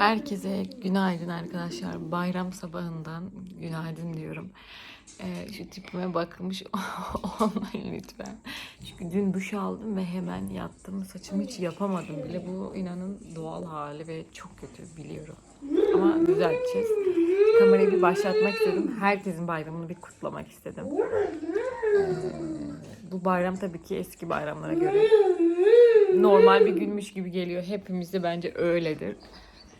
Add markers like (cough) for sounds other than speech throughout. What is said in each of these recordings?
Herkese günaydın arkadaşlar. Bayram sabahından günaydın diyorum. Ee, şu tipime bakmış (laughs) olmayın lütfen. Çünkü dün duş aldım ve hemen yattım. Saçımı hiç yapamadım bile. Bu inanın doğal hali ve çok kötü biliyorum. Ama düzelteceğiz. Kamerayı bir başlatmak istedim. Herkesin bayramını bir kutlamak istedim. Ee, bu bayram tabii ki eski bayramlara göre normal bir günmüş gibi geliyor. Hepimizde bence öyledir.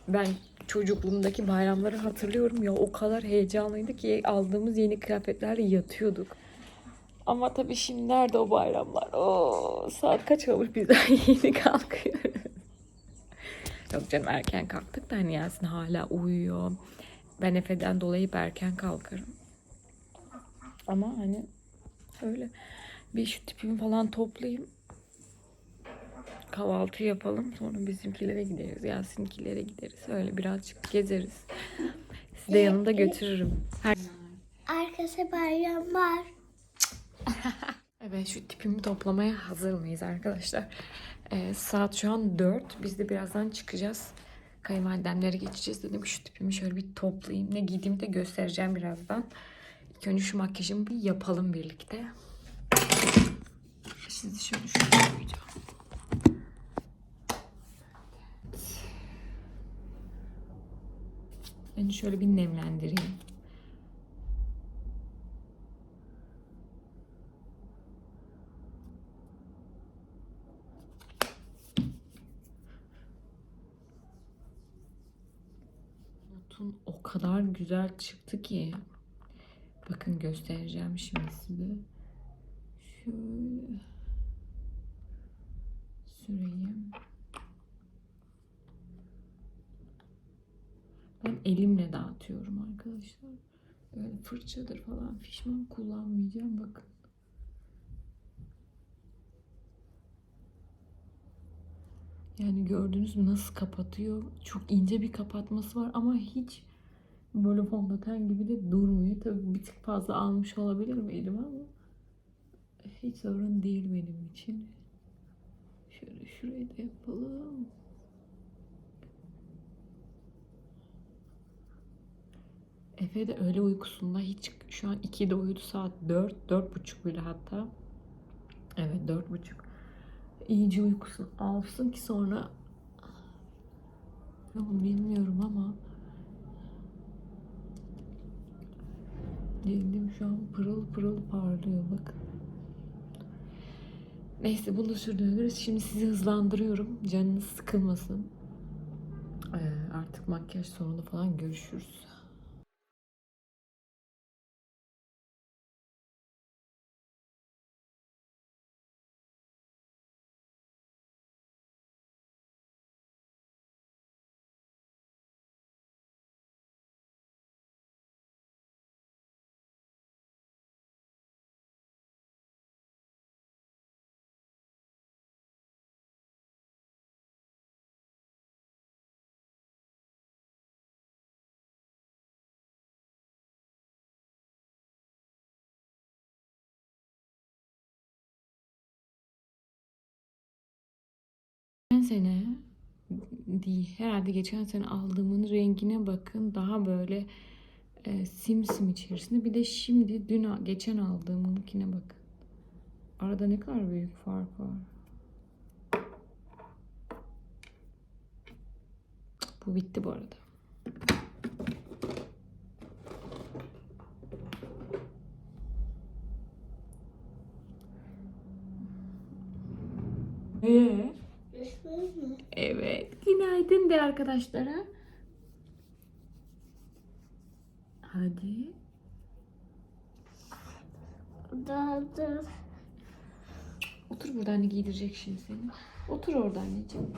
Ben çocukluğumdaki bayramları hatırlıyorum ya o kadar heyecanlıydı ki aldığımız yeni kıyafetlerle yatıyorduk. Ama tabii şimdi nerede o bayramlar? Oo, saat kaç olmuş biz (laughs) yeni kalkıyoruz. Yok canım erken kalktık da hani Yasin hala uyuyor. Ben Efe'den dolayı erken kalkarım. Ama hani öyle bir şu tipimi falan toplayayım kahvaltı yapalım. Sonra bizimkilere gideriz. Yasin'kilere gideriz. Öyle birazcık gezeriz. Sizi de yanımda götürürüm. Her... Arkası bayram var. (laughs) Evet şu tipimi toplamaya hazır mıyız arkadaşlar? Ee, saat şu an 4. Biz de birazdan çıkacağız. Kayınvalidemlere geçeceğiz. Dedim şu tipimi şöyle bir toplayayım. Ne giydiğimi de göstereceğim birazdan. İlk önce şu makyajımı bir yapalım birlikte. Sizi şöyle şöyle koyacağım. Beni şöyle bir nemlendireyim. Notun o kadar güzel çıktı ki. Bakın göstereceğim şimdi size. Şöyle süreyim. Ben elimle dağıtıyorum arkadaşlar. Böyle fırçadır falan fişman kullanmayacağım bakın. Yani gördünüz mü nasıl kapatıyor? Çok ince bir kapatması var ama hiç böyle fondöten gibi de durmuyor. Tabii bir tık fazla almış olabilirim elime ama hiç sorun değil benim için. Şöyle şurayı da yapalım. Efe de öğle uykusunda hiç şu an 2'de uyudu saat 4, 4.30 bile hatta. Evet 4.30. İyice uykusunu alsın ki sonra bilmiyorum ama Cildim şu an pırıl pırıl parlıyor bakın. Neyse bunu sürdürüyoruz. Şimdi sizi hızlandırıyorum. Canınız sıkılmasın. Ee, artık makyaj sonunda falan görüşürüz. Geçen sene değil, herhalde geçen sene aldığımın rengine bakın. Daha böyle e, simsim içerisinde. Bir de şimdi dün geçen aldığımınkine bakın. Arada ne kadar büyük fark var. Bu bitti bu arada. Ee? Evet. De arkadaşlara. Hadi. Daha da Otur burada anne giydirecek şimdi seni. Otur orada anneciğim.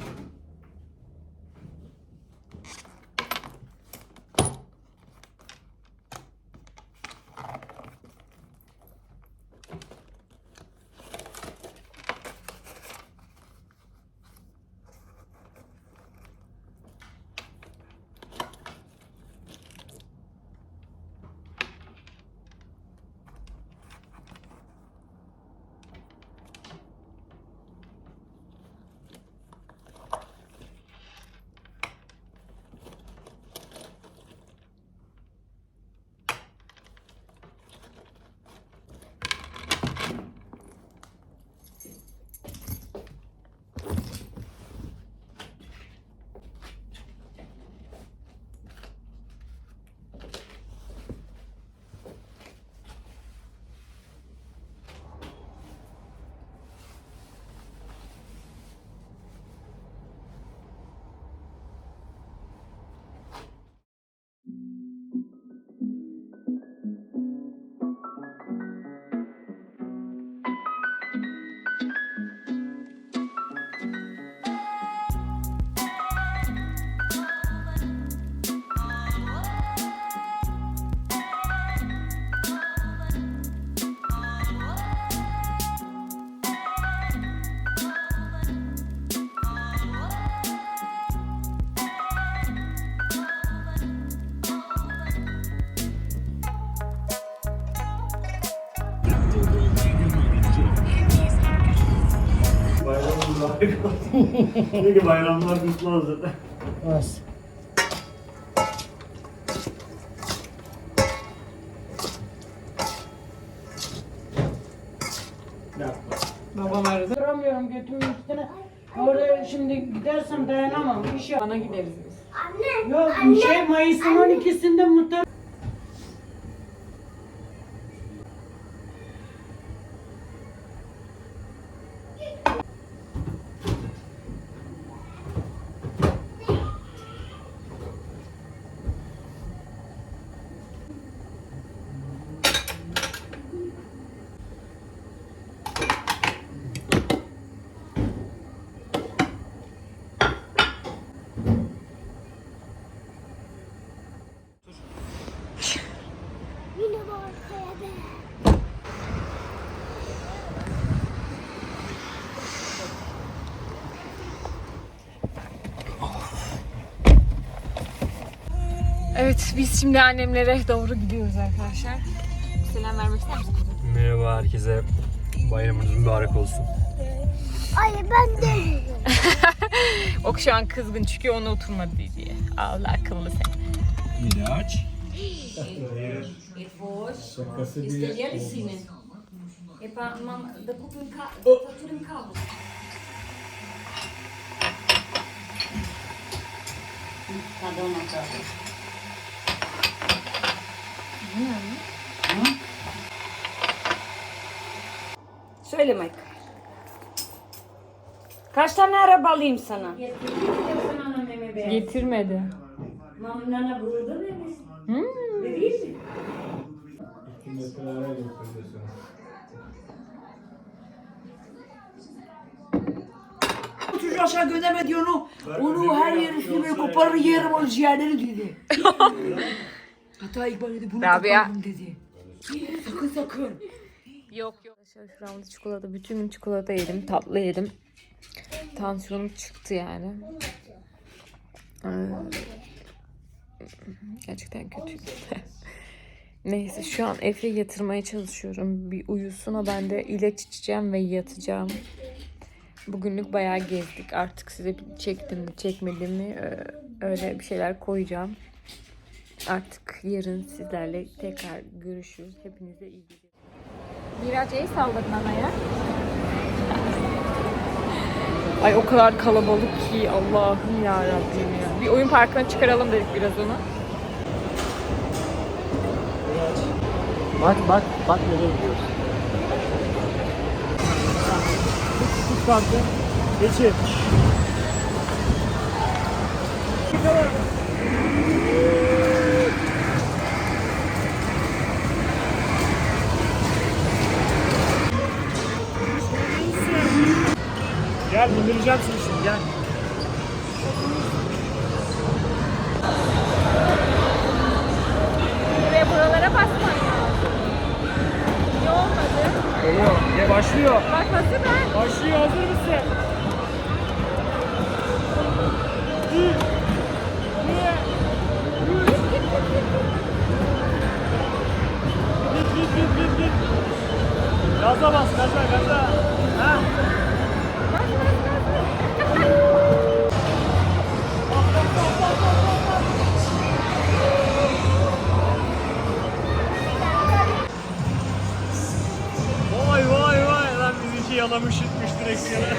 Mübarek olsun. Çünkü bayramlar kutlu olsun. Olsun. Babam aradı. Duramıyorum götümün üstüne. Oraya şimdi gidersem dayanamam. İş yap. Bana gideriz biz. Anne. Yok bir şey Mayıs'ın 12'sinde muhtar. Evet biz şimdi annemlere doğru gidiyoruz arkadaşlar. Selam vermek ister misin? Merhaba herkese. Bayramınız mübarek olsun. Ay ben de. (laughs) Ok şu an kızgın çünkü ona oturmadı diye. Allah akıllı sen. Miraç. Esteliye cine. E pa, mam, da kupim ka, da faturim carro. Cada um casa. Söyle Mike. Kaç tane araba alayım sana? Getirmedi. Mamlana burada mı? Hmm. Vereyim mi? Çocuğu aşağı gönderme diyor onu. Onu her yerisini böyle koparır yerim o ciğerleri dedi. (laughs) Hatta İkbal dedi bunu Rabia. dedi. Sakın sakın. Yok yok. Arkadaşlar şu anda çikolata, bütün gün çikolata yedim, tatlı yedim. Tansiyonum çıktı yani. Ee, Gerçekten kötüydü. (laughs) Neyse şu an Efe'yi yatırmaya çalışıyorum. Bir uyusun o ben de ilaç içeceğim ve yatacağım. Bugünlük bayağı gezdik. Artık size çektim mi çekmedim mi e, öyle bir şeyler koyacağım. Artık yarın sizlerle tekrar görüşürüz. Hepinize iyi geceler. Miraç el salladın anaya. Ay o kadar kalabalık ki Allah'ım ya Rabbim ya. Bir oyun parkına çıkaralım dedik biraz onu. Bak bak bak nereye gidiyoruz. Tut kartı. Geçin. Gel bindireceğim seni şimdi gel. Buraya buralara basmak lazım. İyi olmadı. Geliyor. Ya başlıyor. Bak nasıl ben? Başlıyor hazır mısın? Git git git git git. Gaza bas gaza gaza. Ha? Yalamış yutmuş direksiyonu. (laughs)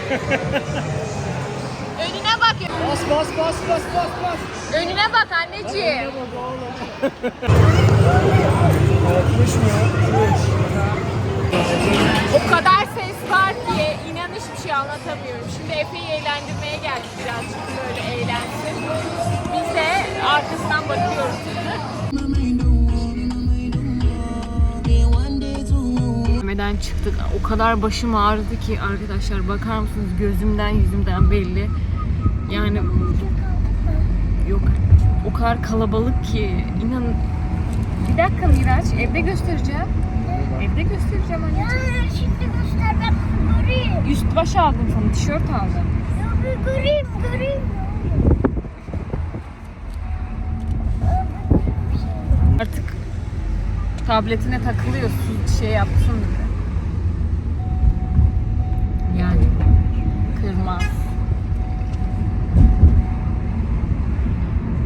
Önüne bak. bas bas bas bas bas bas. Önüne bak anneciğim. O kadar ses var ki inan hiçbir şey anlatamıyorum. Şimdi Efe'yi eğlendirmeye geldik birazcık böyle eğlensin. Biz de arkasından bakıyoruz. Meden çıktık. O kadar başım ağrıdı ki arkadaşlar bakar mısınız gözümden yüzümden belli. Yani yok o kadar kalabalık ki inan bir dakika Miraç evde göstereceğim. Evde göstereceğim anneciğim. Ya şimdi göster ben göreyim. Üst baş aldım sana tişört aldım. Ya bir göreyim göreyim. Artık tabletine takılıyor su şey yapsın diye. Yani kırmızı İnanılmaz.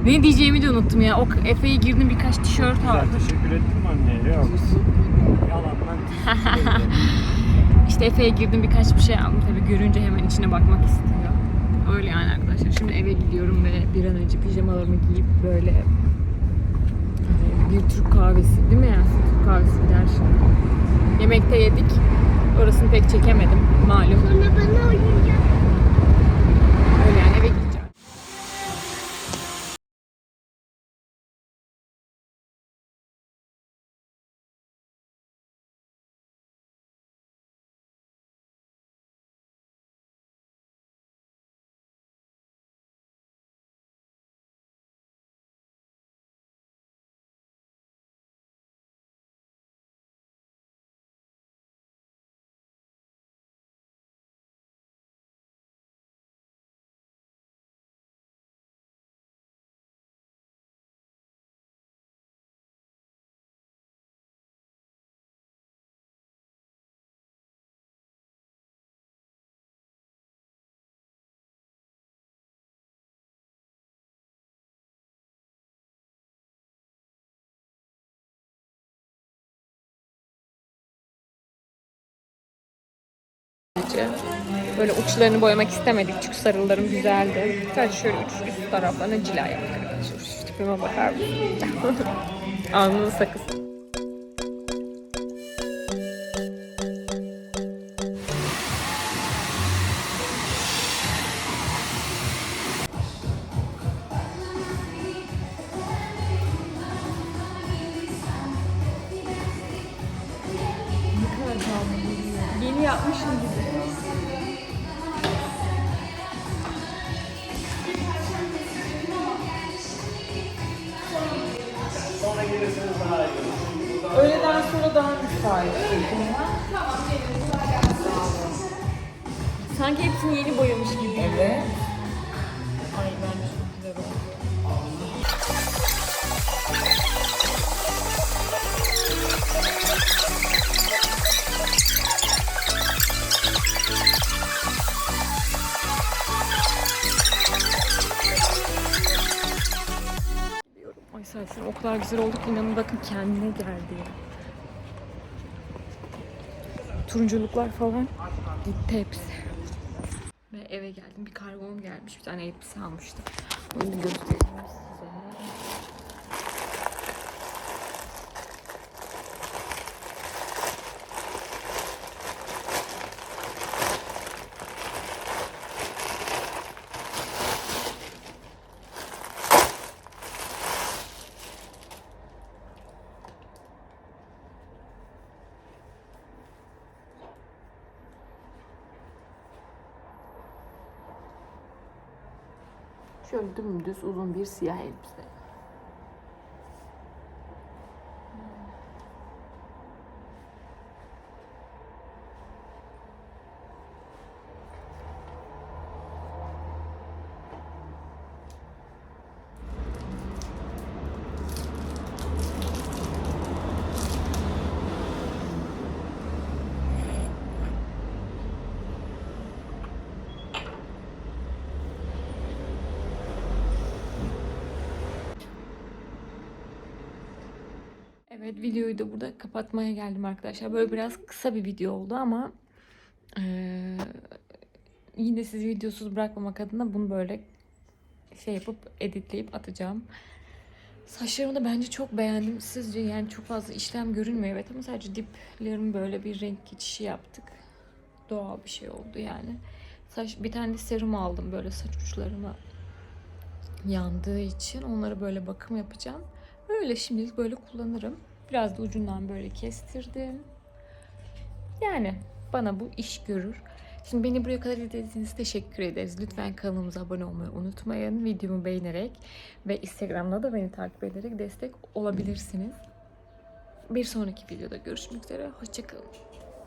Ne diyeceğimi de unuttum ya. O Efe'ye girdim birkaç tişört Güzel aldım. teşekkür ettin mi anneye? Yok. Yalandan (laughs) İşte Efe'ye girdim birkaç bir şey aldım. Tabii görünce hemen içine bakmak istiyor. Öyle yani arkadaşlar. Şimdi eve gidiyorum ve bir an önce pijamalarımı giyip böyle e, bir Türk kahvesi değil mi ya? Türk kahvesi gider şimdi. Yemekte yedik. Orasını pek çekemedim malum. Sonra bana oyuncak. Böyle uçlarını boyamak istemedik çünkü sarılarım güzeldi. Sadece şöyle uç üst taraflarına cila yaptık arkadaşlar. Şu tipime bakar mısın? (laughs) Alnının sakız. Sanki hepsini yeni boyamış gibi. Evet. Ay bence çok güzel oldu. Ay saçım o kadar güzel oldu ki inanın bakın kendine geldi ya. Turunculuklar falan gitti hepsi. Ve eve geldim. Bir kargom gelmiş. Bir tane elbise almıştım. Onu göstereyim size. Şöyle dümdüz uzun bir siyah elbise. Evet videoyu da burada kapatmaya geldim arkadaşlar. Böyle biraz kısa bir video oldu ama eee, yine sizi videosuz bırakmamak adına bunu böyle şey yapıp editleyip atacağım. Saçlarımı da bence çok beğendim. Sizce yani çok fazla işlem görünmüyor evet ama sadece diplerimi böyle bir renk geçişi yaptık. Doğal bir şey oldu yani. Saç bir tane serum aldım böyle saç uçlarıma yandığı için onlara böyle bakım yapacağım. Öyle şimdilik böyle kullanırım. Biraz da ucundan böyle kestirdim. Yani bana bu iş görür. Şimdi beni buraya kadar izlediğiniz teşekkür ederiz. Lütfen kanalımıza abone olmayı unutmayın. Videomu beğenerek ve Instagram'da da beni takip ederek destek olabilirsiniz. Bir sonraki videoda görüşmek üzere. Hoşçakalın.